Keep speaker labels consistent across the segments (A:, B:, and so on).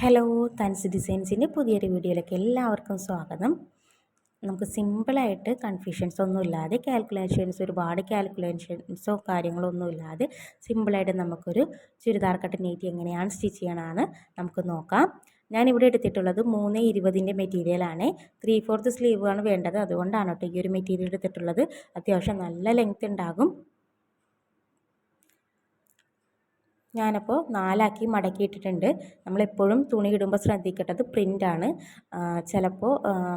A: Hello തൻസ് ഡിസൈൻസിന്റെ പുതിയൊരു വീഡിയോയിലേക്ക് എല്ലാവർക്കും സ്വാഗതം. നമുക്ക് സിമ്പിളായിട്ട് കൺഫ്യൂഷൻസ് ഒന്നും ഇല്ലാതെ കാൽക്കുലേഷൻസ് ഒരുപാട് കാൽക്കുലേഷൻസോ കാര്യങ്ങളോ ഒന്നും ഇല്ലാതെ സിമ്പിളായിട്ട് നമുക്കൊരു ചുരിദാർ കട്ട് നെയ്റ്റി എങ്ങനെയാണ് സ്റ്റിച്ച് ചെയ്യണമെന്ന് നമുക്ക് നോക്കാം. ഞാനിവിടെ എടുത്തിട്ടുള്ളത് മൂന്ന് ഇരുപതിന്റെ മെറ്റീരിയലാണ് ത്രീ ഫോർത്ത് സ്ലീവ് ആണ് വേണ്ടത്. അതുകൊണ്ടാണ് കേട്ടോ ഈ ഒരു മെറ്റീരിയൽ എടുത്തിട്ടുള്ളത്. അത്യാവശ്യം നല്ല ലെങ്ത് ഉണ്ടാകും. ഞാനപ്പോൾ നാലാക്കി മടക്കിയിട്ടിട്ടുണ്ട്. നമ്മളെപ്പോഴും തുണി ഇടുമ്പോൾ ശ്രദ്ധിക്കേണ്ടത് പ്രിന്റാണ് ചിലപ്പോൾ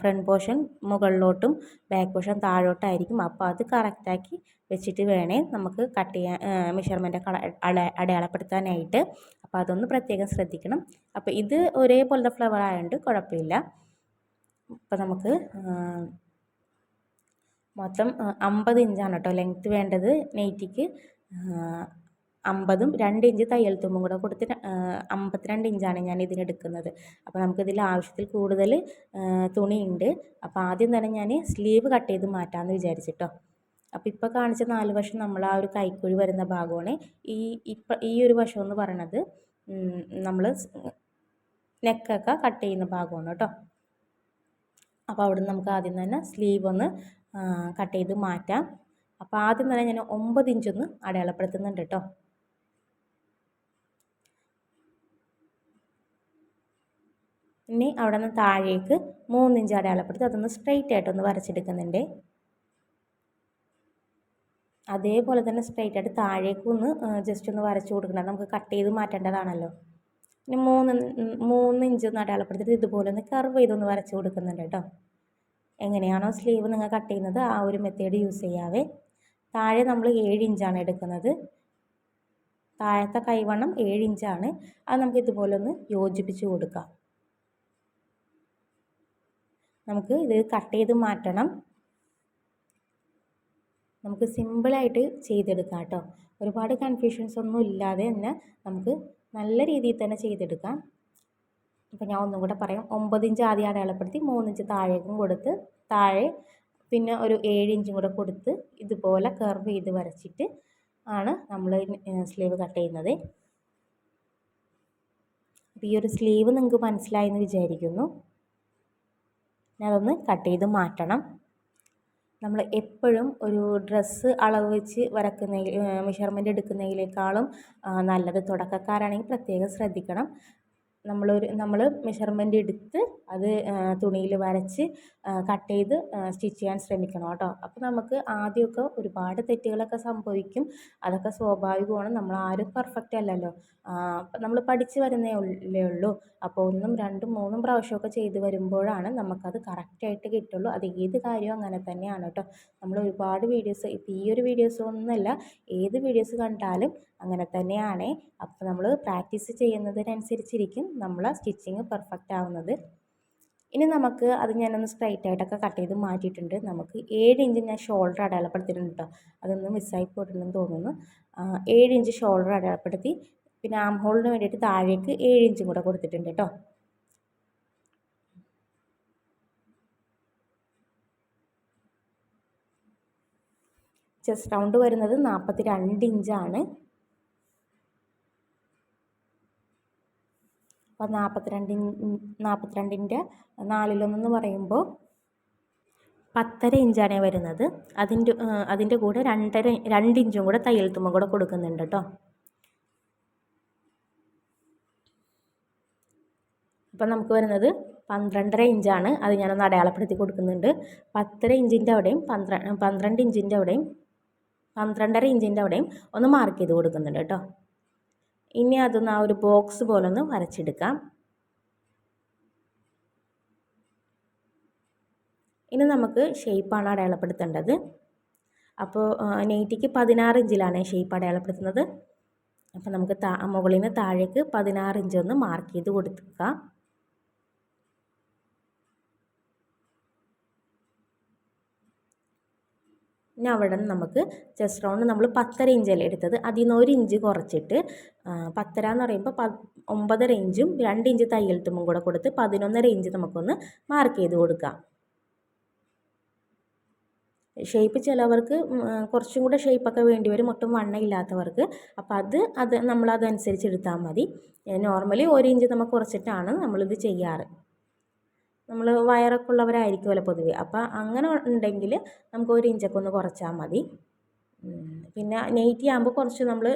A: ഫ്രണ്ട് പോർഷൻ മുകളിലോട്ടും ബാക്ക് പോർഷൻ താഴോട്ടായിരിക്കും. അപ്പോൾ അത് കറക്റ്റാക്കി വെച്ചിട്ട് വേണേ നമുക്ക് കട്ട് ചെയ്യാൻ മെഷർമെന്റ് അടയാളപ്പെടുത്താനായിട്ട്. അപ്പോൾ അതൊന്ന് പ്രത്യേകം ശ്രദ്ധിക്കണം. അപ്പോൾ ഇത് ഒരേപോലത്തെ ഫ്ലവർ ആയതുകൊണ്ട് കുഴപ്പമില്ല അപ്പോൾ നമുക്ക് മൊത്തം അമ്പത് ഇഞ്ചാണ് കേട്ടോ ലെങ്ത്ത് വേണ്ടത്. നെയ്റ്റിക്ക് അമ്പതും രണ്ട് ഇഞ്ച് തയ്യൽ തുമ്പും കൂടെ കൊടുത്ത് അമ്പത്തിരണ്ട് ഇഞ്ചാണ് ഞാൻ ഇതിനെടുക്കുന്നത്. അപ്പോൾ നമുക്കിതിൽ ആവശ്യത്തിൽ കൂടുതൽ തുണിയുണ്ട്. അപ്പോൾ ആദ്യം തന്നെ ഞാൻ സ്ലീവ് കട്ട് ചെയ്ത് മാറ്റാമെന്ന് വിചാരിച്ചിട്ടോ. അപ്പോൾ ഇപ്പോൾ കാണിച്ച നാല് വശം നമ്മൾ ആ ഒരു കൈക്കുഴി വരുന്ന ഭാഗമാണ്. ഈ ഇപ്പം ഈ ഒരു വശം എന്ന് പറയണത് നമ്മൾ നെക്കൊക്കെ കട്ട് ചെയ്യുന്ന ഭാഗമാണ് കേട്ടോ. അപ്പോൾ അവിടെ നമുക്ക് ആദ്യം തന്നെ സ്ലീവ് ഒന്ന് കട്ട് ചെയ്ത് മാറ്റാം. അപ്പോൾ ആദ്യം തന്നെ ഞാൻ ഒമ്പത് ഇഞ്ചൊന്ന് അടയാളപ്പെടുത്തുന്നുണ്ട് കേട്ടോ. ഇനി അവിടെ നിന്ന് താഴേക്ക് മൂന്നിഞ്ച് അടയാളപ്പെടുത്തി അതൊന്ന് സ്ട്രെയിറ്റ് ആയിട്ടൊന്ന് വരച്ചെടുക്കുന്നുണ്ട്. അതേപോലെ തന്നെ സ്ട്രെയിറ്റ് ആയിട്ട് താഴേക്ക് ഒന്ന് ജസ്റ്റ് ഒന്ന് വരച്ചു കൊടുക്കണം. നമുക്ക് കട്ട് ചെയ്ത് മാറ്റേണ്ടതാണല്ലോ. ഇനി മൂന്ന് മൂന്ന് ഇഞ്ച് ഒന്ന് അടയാളപ്പെടുത്തിയിട്ട് ഇതുപോലെ ഒന്ന് കർവ് ചെയ്തൊന്ന് വരച്ചു കൊടുക്കുന്നുണ്ട് കേട്ടോ. എങ്ങനെയാണോ സ്ലീവ് നിങ്ങൾ കട്ട് ചെയ്യുന്നത് ആ ഒരു മെത്തേഡ് യൂസ് ചെയ്യാവേ. താഴെ നമ്മൾ ഏഴ് ഇഞ്ചാണ് എടുക്കുന്നത്. താഴത്തെ കൈവണ്ണം ഏഴ് ഇഞ്ചാണ് അത് നമുക്ക് ഇതുപോലെ ഒന്ന് യോജിപ്പിച്ച് കൊടുക്കാം. നമുക്ക് ഇത് കട്ട് ചെയ്ത് മാറ്റണം. നമുക്ക് സിമ്പിളായിട്ട് ചെയ്തെടുക്കാം കേട്ടോ. ഒരുപാട് കൺഫ്യൂഷൻസ് ഒന്നും ഇല്ലാതെ തന്നെ നമുക്ക് നല്ല രീതിയിൽ തന്നെ ചെയ്തെടുക്കാം. അപ്പോൾ ഞാൻ ഒന്നും കൂടെ പറയാം. ഒമ്പത് ഇഞ്ച് ആദ്യം അടയാളപ്പെടുത്തി മൂന്നിഞ്ച് താഴേക്കും കൊടുത്ത് താഴെ പിന്നെ ഒരു ഏഴ് ഇഞ്ചും കൂടെ കൊടുത്ത് ഇതുപോലെ കർവ് ചെയ്ത് വരച്ചിട്ട് ആണ് നമ്മൾ സ്ലീവ് കട്ട് ചെയ്യുന്നത്. അപ്പോൾ ഈ ഒരു സ്ലീവ് നിങ്ങൾക്ക് മനസ്സിലായെന്ന് വിചാരിക്കുന്നു. ഞാൻ അതൊന്ന് കട്ട് ചെയ്ത് മാറ്റണം. നമ്മൾ എപ്പോഴും ഒരു ഡ്രസ്സ് അളവ് വെച്ച് വരക്കുന്ന മെഷർമെന്റ് എടുക്കുന്നതിനേക്കാളും നല്ലത് തുടക്കക്കാരാണെങ്കിൽ പ്രത്യേകം ശ്രദ്ധിക്കണം. നമ്മളൊരു നമ്മൾ മെഷർമെന്റ് എടുത്ത് അത് തുണിയിൽ വരച്ച് കട്ട് ചെയ്ത് സ്റ്റിച്ച് ചെയ്യാൻ ശ്രമിക്കണം കേട്ടോ. അപ്പോൾ നമുക്ക് ആദ്യമൊക്കെ ഒരുപാട് തെറ്റുകളൊക്കെ സംഭവിക്കും. അതൊക്കെ സ്വാഭാവികമാണ്. നമ്മൾ ആരും പെർഫെക്റ്റ് അല്ലല്ലോ. നമ്മൾ പഠിച്ച് വരുന്നേ ഉള്ളേ ഉള്ളൂ. അപ്പോൾ ഒന്നും രണ്ടും മൂന്നും പ്രാവശ്യമൊക്കെ ചെയ്ത് വരുമ്പോഴാണ് നമുക്കത് കറക്റ്റായിട്ട് കിട്ടുള്ളൂ. അത് ഏത് കാര്യവും അങ്ങനെ തന്നെയാണ് കേട്ടോ. നമ്മൾ ഒരുപാട് വീഡിയോസ് ഇപ്പോൾ ഈ ഒരു വീഡിയോസ് ഒന്നല്ല ഏത് വീഡിയോസ് കണ്ടാലും അങ്ങനെ തന്നെയാണ്. അപ്പോൾ നമ്മൾ പ്രാക്ടീസ് ചെയ്യുന്നതിനനുസരിച്ചിരിക്കും. നമ്മളെ സ്റ്റിച്ചിങ് പെർഫെക്റ്റ് ആവുന്നത്. ഇനി നമുക്ക് അത് ഞാനൊന്ന് സ്ട്രൈറ്റ് ആയിട്ടൊക്കെ കട്ട് ചെയ്ത് മാറ്റിയിട്ടുണ്ട്. നമുക്ക് ഏഴ് ഇഞ്ച് ഞാൻ ഷോൾഡർ അടയാളപ്പെടുത്തിയിട്ടുണ്ട് കേട്ടോ അതൊന്ന് മിസ്സായി പോയിട്ടുണ്ടെന്ന് തോന്നുന്നു. ഏഴ് ഇഞ്ച് ഷോൾഡർ അടയാളപ്പെടുത്തി. പിന്നെ ആം ഹോളിന് വേണ്ടിയിട്ട് താഴേക്ക് ഏഴ് ഇഞ്ചും കൂടെ കൊടുത്തിട്ടുണ്ട് കേട്ടോ ചെസ്റ്റ് റൗണ്ട് വരുന്നത് നാൽപ്പത്തി രണ്ട് ഇഞ്ചാണ് അപ്പോൾ നാൽപ്പത്തിരണ്ടി നാൽപ്പത്തിരണ്ടിന്റെ നാലിലൊന്നെന്ന് പറയുമ്പോൾ പത്തര ഇഞ്ചാണ് വരുന്നത്. അതിന്റെ അതിന്റെ കൂടെ രണ്ടര രണ്ട് ഇഞ്ചും കൂടെ തയ്യൽ തുമ്പം കൂടെ കൊടുക്കുന്നുണ്ട് കേട്ടോ അപ്പം നമുക്ക് വരുന്നത് പന്ത്രണ്ടര ഇഞ്ചാണ്. അത് ഞാനൊന്ന് അടയാളപ്പെടുത്തി കൊടുക്കുന്നുണ്ട്. പത്തര ഇഞ്ചിന്റെ അവിടെയും പന്ത്ര പന്ത്രണ്ട് ഇഞ്ചിന്റെ അവിടെയും പന്ത്രണ്ടര ഇഞ്ചിന്റെ അവിടെയും ഒന്ന് മാർക്ക് ചെയ്ത് കൊടുക്കുന്നുണ്ട് കേട്ടോ ഇനി അതൊന്ന് ആ ഒരു ബോക്സ് പോലെ ഒന്ന് വരച്ചെടുക്കാം. ഇനി നമുക്ക് ഷേപ്പാണ് അടയാളപ്പെടുത്തേണ്ടത്. അപ്പോൾ നെയ്റ്റിക്ക് പതിനാറ് ഇഞ്ചിലാണ് ഷേപ്പ് അടയാളപ്പെടുത്തുന്നത്. അപ്പോൾ നമുക്ക് താ മുകളിൽ നിന്ന് താഴേക്ക് പതിനാറ് ഇഞ്ച് ഒന്ന് മാർക്ക് ചെയ്ത് കൊടുക്കുക ഇനി അവിടെ നിന്ന് നമുക്ക് ചെസ്റ്റ് റൗണ്ട് നമ്മൾ പത്തര ഇഞ്ചല്ലേ എടുത്തത്? അതിൽ നിന്ന് ഒരു ഇഞ്ച് കുറച്ചിട്ട് പത്തര എന്ന് പറയുമ്പോൾ പ ഒമ്പതര ഇഞ്ചും രണ്ട് ഇഞ്ച് തയ്യൽ തുമ്പും കൂടെ കൊടുത്ത് പതിനൊന്നര ഇഞ്ച് നമുക്കൊന്ന് മാർക്ക് ചെയ്ത് കൊടുക്കാം. ഷേപ്പ് ചിലവർക്ക് കുറച്ചും കൂടെ ഷേപ്പൊക്കെ വേണ്ടി വരും. ഒട്ടും വണ്ണയില്ലാത്തവർക്ക് അപ്പോൾ അത് അത് നമ്മൾ അതനുസരിച്ച് എടുത്താൽ മതി. നോർമലി ഒരു ഇഞ്ച് നമുക്ക് കുറച്ചിട്ടാണ് നമ്മളിത് ചെയ്യാറ്. നമ്മൾ വയറൊക്കെ ഉള്ളവരായിരിക്കുമല്ലോ പൊതുവേ. അപ്പോൾ അങ്ങനെ ഉണ്ടെങ്കിൽ നമുക്ക് ഒരു ഇഞ്ചൊക്കെ ഒന്ന് കുറച്ചാൽ മതി. പിന്നെ നെയ്റ്റി ആകുമ്പോൾ കുറച്ച് നമ്മൾ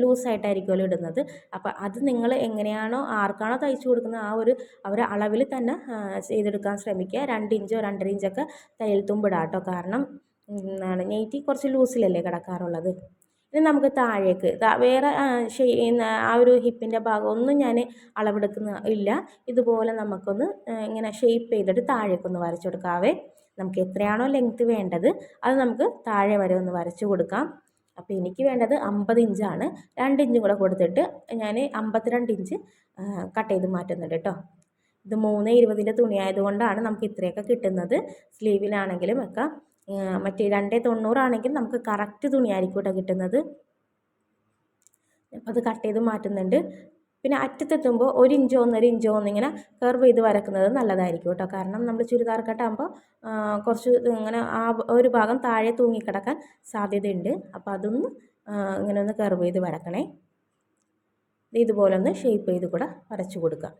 A: ലൂസായിട്ടായിരിക്കുമല്ലോ ഇടുന്നത്. അപ്പോൾ അത് നിങ്ങൾ എങ്ങനെയാണോ ആർക്കാണോ തയ്ച്ചു കൊടുക്കുന്നത് ആ ഒരു അവർ അളവിൽ തന്നെ ചെയ്തെടുക്കാൻ ശ്രമിക്കുക. രണ്ട് ഇഞ്ചോ രണ്ടര ഇഞ്ചൊക്കെ തയ്യൽ തുമ്പിടാം കേട്ടോ കാരണം എന്താണ് നെയ്റ്റി കുറച്ച് ലൂസിലല്ലേ കിടക്കാറുള്ളത്. ഇനി നമുക്ക് താഴേക്ക്. വേറെ ആ ഒരു ഹിപ്പിന്റെ ഭാഗം ഒന്നും ഞാൻ അളവെടുക്കുന്ന ഇല്ല. ഇതുപോലെ നമുക്കൊന്ന് ഇങ്ങനെ ഷെയ്പ്പ് ചെയ്തിട്ട് താഴേക്കൊന്ന് വരച്ചു കൊടുക്കാവേ. നമുക്ക് എത്രയാണോ ലെങ്ത്ത് വേണ്ടത് അത് നമുക്ക് താഴെ വരെ ഒന്ന് വരച്ചു കൊടുക്കാം. അപ്പോൾ എനിക്ക് വേണ്ടത് അമ്പത് ഇഞ്ചാണ്. രണ്ട് ഇഞ്ചും കൂടെ കൊടുത്തിട്ട് ഞാൻ അമ്പത്തിരണ്ട് ഇഞ്ച് കട്ട് ചെയ്ത് മാറ്റുന്നുണ്ട് കേട്ടോ. ഇത് മൂന്ന് ഇരുപതിന്റെ തുണി ആയതുകൊണ്ടാണ് നമുക്ക് ഇത്രയൊക്കെ കിട്ടുന്നത്. സ്ലീവിലാണെങ്കിലും ഒക്കെ മറ്റേ രണ്ടേ തൊണ്ണൂറാണെങ്കിൽ നമുക്ക് കറക്റ്റ് തുണിയായിരിക്കും കേട്ടോ കിട്ടുന്നത് അത് കട്ട് ചെയ്ത് മാറ്റുന്നുണ്ട്. പിന്നെ അറ്റത്തെത്തുമ്പോൾ ഒരു ഇഞ്ചോ ഒന്നര ഇഞ്ചോ ഒന്നിങ്ങനെ കർവ് ചെയ്ത് വരക്കുന്നത് നല്ലതായിരിക്കും കേട്ടോ കാരണം നമ്മൾ ചുരിദാർ കട്ടാകുമ്പോൾ കുറച്ച് ഇങ്ങനെ ആ ഒരു ഭാഗം താഴെ തൂങ്ങിക്കിടക്കാൻ സാധ്യതയുണ്ട്. അപ്പോൾ അതൊന്ന് ഇങ്ങനെ ഒന്ന് കർവ് ചെയ്ത് വരക്കണേ. ഇതുപോലെ ഒന്ന് ഷേപ്പ് ചെയ്ത് കൂടെ വരച്ചു കൊടുക്കാം.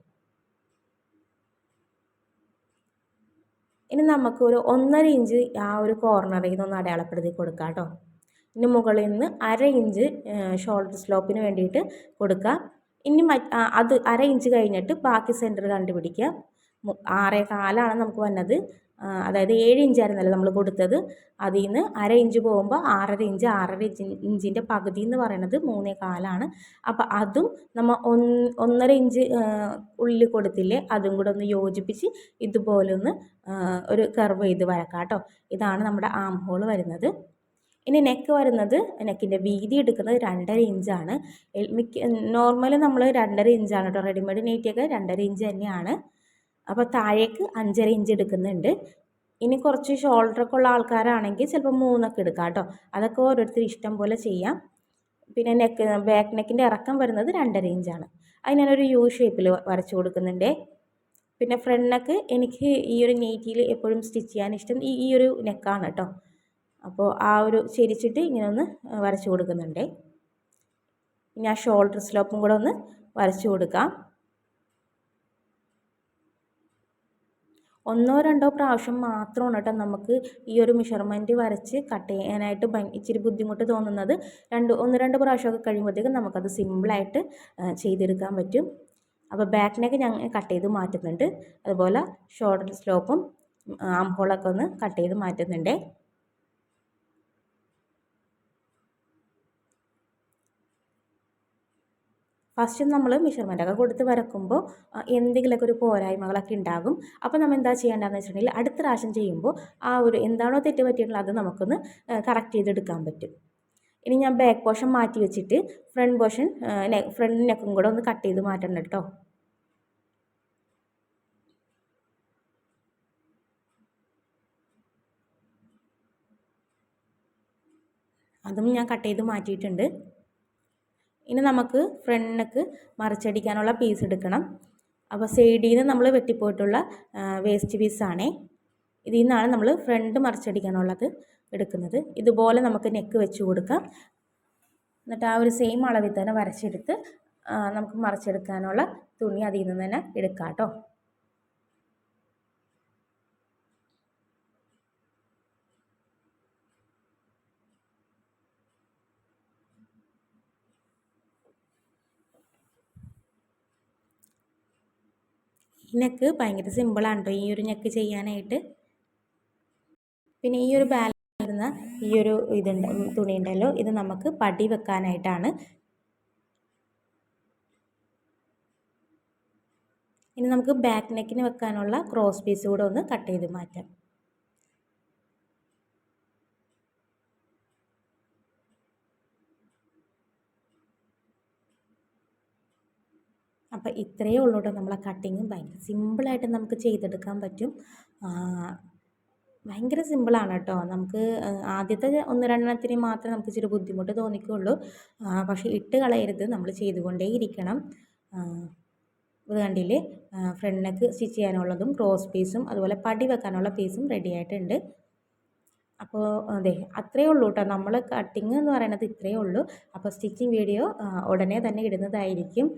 A: ഇനി നമുക്ക് ഒരു ഒന്നര ഇഞ്ച് ആ ഒരു കോർണറിൽ നിന്ന് ഒന്ന് അടയാളപ്പെടുത്തി കൊടുക്കാം കേട്ടോ ഇനി മുകളിൽ നിന്ന് അര ഇഞ്ച് ഷോൾഡർ സ്ലോപ്പിന് വേണ്ടിയിട്ട് കൊടുക്കുക. ഇനി അത് അര ഇഞ്ച് കഴിഞ്ഞിട്ട് ബാക്കി സെന്റർ കണ്ടുപിടിക്കുക. ആറേ കാലാണ് നമുക്ക് വന്നത്. അതായത് ഏഴ് ഇഞ്ചായിരുന്നല്ലോ നമ്മൾ കൊടുത്തത്. അതിൽ നിന്ന് അര ഇഞ്ച് പോകുമ്പോൾ ആറര ഇഞ്ച് ആറര ഇഞ്ച് ഇഞ്ചിന്റെ പകുതി എന്ന് പറയുന്നത് മൂന്നേ കാലാണ്. അപ്പോൾ അതും നമ്മൾ ഒന്നര ഇഞ്ച് ഉള്ളിൽ കൊടുത്തില്ലേ അതും കൂടെ ഒന്ന് യോജിപ്പിച്ച് ഇതുപോലെ ഒന്ന് ഒരു കർവ് ചെയ്ത് വരക്കാം കേട്ടോ ഇതാണ് നമ്മുടെ ആം ഹോൾ വരുന്നത്. ഇനി നെക്ക് വരുന്നത് നെക്കിന്റെ വീതി എടുക്കുന്നത് രണ്ടര ഇഞ്ചാണ്. മിക്ക നോർമലി നമ്മൾ രണ്ടര ഇഞ്ചാണ് കേട്ടോ റെഡിമെയ്ഡ് നെയ്റ്റിയൊക്കെ രണ്ടര ഇഞ്ച് തന്നെയാണ്. അപ്പോൾ താഴേക്ക് അഞ്ചര ഇഞ്ച് എടുക്കുന്നുണ്ട്. ഇനി കുറച്ച് ഷോൾഡറൊക്കെ ഉള്ള ആൾക്കാരാണെങ്കിൽ ചിലപ്പോൾ മൂന്നൊക്കെ എടുക്കാം കേട്ടോ. അതൊക്കെ ഓരോരുത്തർ ഇഷ്ടം പോലെ ചെയ്യാം. പിന്നെ നെക്ക് ബാക്ക് നെക്കിന്റെ ഇറക്കം വരുന്നത് രണ്ടര ഇഞ്ചാണ് അത് ഞാനൊരു യു ഷേപ്പിൽ വരച്ചു കൊടുക്കുന്നുണ്ട്. പിന്നെ ഫ്രണ്ട് നെക്ക് എനിക്ക് ഈ ഒരു നെയ്റ്റിയിൽ എപ്പോഴും സ്റ്റിച്ച് ചെയ്യാൻ ഇഷ്ടം ഈ ഈ ഒരു നെക്കാണ് കേട്ടോ. അപ്പോൾ ആ ഒരു ചെരിച്ചിട്ട് ഇങ്ങനെ ഒന്ന് വരച്ചു കൊടുക്കുന്നുണ്ട്. ഇനി ആ ഷോൾഡർ സ്ലോപ്പും കൂടെ ഒന്ന് വരച്ചു കൊടുക്കാം. ഒന്നോ രണ്ടോ പ്രാവശ്യം മാത്രമാണ് കേട്ടോ നമുക്ക് ഈ ഒരു മെഷർമെന്റ് വരച്ച് കട്ട് ചെയ്യാനായിട്ട് ഇച്ചിരി ബുദ്ധിമുട്ട് തോന്നുന്നത്. രണ്ട് ഒന്ന് രണ്ട് പ്രാവശ്യമൊക്കെ കഴിയുമ്പോഴത്തേക്കും നമുക്കത് സിമ്പിളായിട്ട് ചെയ്തെടുക്കാൻ പറ്റും. അപ്പോൾ ബാക്ക് നെക്ക് കട്ട് ചെയ്ത് മാറ്റുന്നുണ്ട്. അതുപോലെ ഷോൾഡർ സ്ലോപ്പും ആം ഹോളൊക്കെ ഒന്ന് കട്ട് ചെയ്ത് മാറ്റുന്നുണ്ട്. ഫസ്റ്റ് നമ്മൾ മെഷർമെന്റൊക്കെ കൊടുത്ത് വരക്കുമ്പോൾ എന്തെങ്കിലുമൊക്കെ ഒരു പോരായ്മകളൊക്കെ ഉണ്ടാകും അപ്പോൾ നമ്മൾ എന്താ ചെയ്യേണ്ടതെന്ന് വെച്ചിട്ടുണ്ടെങ്കിൽ അടുത്ത പ്രാവശ്യം ചെയ്യുമ്പോൾ ആ ഒരു എന്താണോ തെറ്റ് പറ്റിയിട്ടുള്ളത് അത് നമുക്കൊന്ന് കറക്റ്റ് ചെയ്തെടുക്കാൻ പറ്റും. ഇനി ഞാൻ ബാക്ക് പോർഷൻ മാറ്റി വെച്ചിട്ട് ഫ്രണ്ട് പോർഷൻ ഫ്രണ്ട് നെക്കും കൂടെ ഒന്ന് കട്ട് ചെയ്ത് മാറ്റണം കേട്ടോ. അതും ഞാൻ കട്ട് ചെയ്ത് മാറ്റിയിട്ടുണ്ട്. ഇനി നമുക്ക് ഫ്രണ്ടിനൊക്കെ മറിച്ചടിക്കാനുള്ള പീസ് എടുക്കണം. അപ്പോൾ സൈഡിൽ നിന്ന് നമ്മൾ വെട്ടിപ്പോയിട്ടുള്ള വേസ്റ്റ് പീസാണേ ഇതിൽ നിന്നാണ് നമ്മൾ ഫ്രണ്ട് മറിച്ചടിക്കാനുള്ളത് എടുക്കുന്നത്. ഇതുപോലെ നമുക്ക് നെക്ക് വെച്ച് കൊടുക്കാം. എന്നിട്ട് ആ ഒരു സെയിം അളവിൽ തന്നെ വരച്ചെടുത്ത് നമുക്ക് മറിച്ചെടുക്കാനുള്ള തുണി അതിൽ നിന്ന് തന്നെ എടുക്കാം കേട്ടോ നെക്ക് ഭയങ്കര സിമ്പിളാണ് കേട്ടോ ഈ ഒരു നെക്ക് ചെയ്യാനായിട്ട്. പിന്നെ ഈ ഒരു ബാലൻസ് വരുന്ന ഈ ഒരു ഇതുണ്ട് തുണി ഉണ്ടല്ലോ. ഇത് നമുക്ക് പടി വെക്കാനായിട്ടാണ്. ഇനി നമുക്ക് ബാക്ക് നെക്കിന് വെക്കാനുള്ള ക്രോസ് പീസ് കൂടെ ഒന്ന് കട്ട് ചെയ്ത് മാറ്റാം. അപ്പോൾ ഇത്രയേ ഉള്ളൂ കേട്ടോ നമ്മളെ കട്ടിങ് ഭയങ്കര സിമ്പിളായിട്ട് നമുക്ക് ചെയ്തെടുക്കാൻ പറ്റും. ഭയങ്കര സിമ്പിളാണ് കേട്ടോ. നമുക്ക് ആദ്യത്തെ ഒന്ന് രണ്ടെണ്ണത്തിന് മാത്രമേ നമുക്ക് ഇച്ചിരി ബുദ്ധിമുട്ട് തോന്നിക്കുള്ളൂ. പക്ഷേ ഇട്ട് കളയരുത്. നമ്മൾ ചെയ്തുകൊണ്ടേ ഇരിക്കണം. ഇത് കണ്ടില്ലേ? ഫ്രണ്ട് സ്റ്റിച്ച് ചെയ്യാനുള്ളതും ക്രോസ് പീസും അതുപോലെ പടി വെക്കാനുള്ള പീസും റെഡി ആയിട്ടുണ്ട്. അപ്പോൾ അതെ അത്രയേ ഉള്ളൂ കേട്ടോ. നമ്മൾ കട്ടിങ് എന്ന് പറയുന്നത് ഇത്രയേ ഉള്ളൂ. അപ്പോൾ സ്റ്റിച്ചിങ് വീഡിയോ ഉടനെ തന്നെ ഇടുന്നതായിരിക്കും.